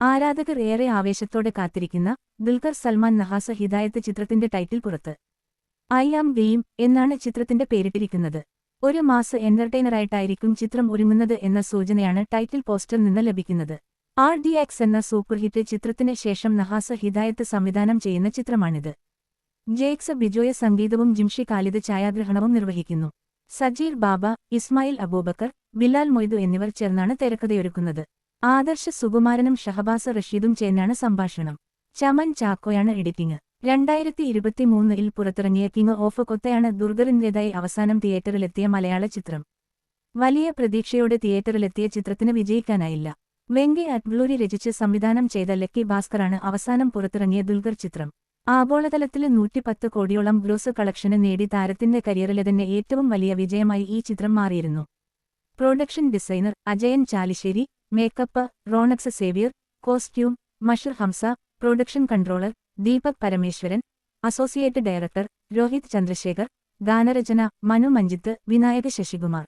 ആരാധകർ ഏറെ ആവേശത്തോടെ കാത്തിരിക്കുന്ന ദുൽഖർ സൽമാൻ നഹാസ ഹിദായത്ത് ചിത്രത്തിന്റെ ടൈറ്റിൽ പുറത്ത്. ഐ ആം ഗെയിം എന്നാണ് ചിത്രത്തിന്റെ പേരിട്ടിരിക്കുന്നത്. ഒരു മാസ എന്റർടൈനറായിട്ടായിരിക്കും ചിത്രം ഒരുങ്ങുന്നത് എന്ന സൂചനയാണ് ടൈറ്റിൽ പോസ്റ്റർ നിന്ന് ലഭിക്കുന്നത്. ആർ ഡി എക്സ് എന്ന സൂപ്പർഹിറ്റ് ചിത്രത്തിന് ശേഷം നഹാസ ഹിദായത്ത് സംവിധാനം ചെയ്യുന്ന ചിത്രമാണിത്. ജേക്സ് ബിജോയ സംഗീതവും ജിംഷി കാലിദ് ഛായാഗ്രഹണവും നിർവഹിക്കുന്നു. സജീർ ബാബ ഇസ്മായിൽ അബൂബക്കർ ബിലാൽ മൊയ്തു എന്നിവർ ചേർന്നാണ് തിരക്കഥയൊരുക്കുന്നത്. ആദർശ സുകുമാരനും ഷഹബാസ റഷീദും ചേർന്നാണ് സംഭാഷണം. ചമൻ ചാക്കോയാണ് എഡിറ്റിംഗ്. രണ്ടായിരത്തി ഇരുപത്തിമൂന്നിൽ പുറത്തിറങ്ങിയ കിങ് ഓഫ് കൊത്തയാണ് ദുർഗറിന്റെതായി അവസാനം തിയേറ്ററിലെത്തിയ മലയാള ചിത്രം. വലിയ പ്രതീക്ഷയോടെ തിയേറ്ററിലെത്തിയ ചിത്രത്തിന് വിജയിക്കാനായില്ല. വെങ്കി അഡ്ബ്ലൂരി രചിച്ച് സംവിധാനം ചെയ്ത ലക്കി ഭാസ്കറാണ് അവസാനം പുറത്തിറങ്ങിയ ദുൽഖർ ചിത്രം. ആഗോളതലത്തിൽ നൂറ്റിപ്പത്ത് കോടിയോളം ഗ്രോസ് കളക്ഷന് നേടി താരത്തിന്റെ കരിയറിലെ തന്നെ ഏറ്റവും വലിയ വിജയമായി ഈ ചിത്രം മാറിയിരുന്നു. Production designer Ajayan Chalissery makeup Ronex Xavier costume Mashar Hamsa production controller Deepak Parameswaran associate director Rohit Chandrasekhar ഗാനരചന മനു മഞ്ജിത്ത് വിനായക ശശികുമാർ.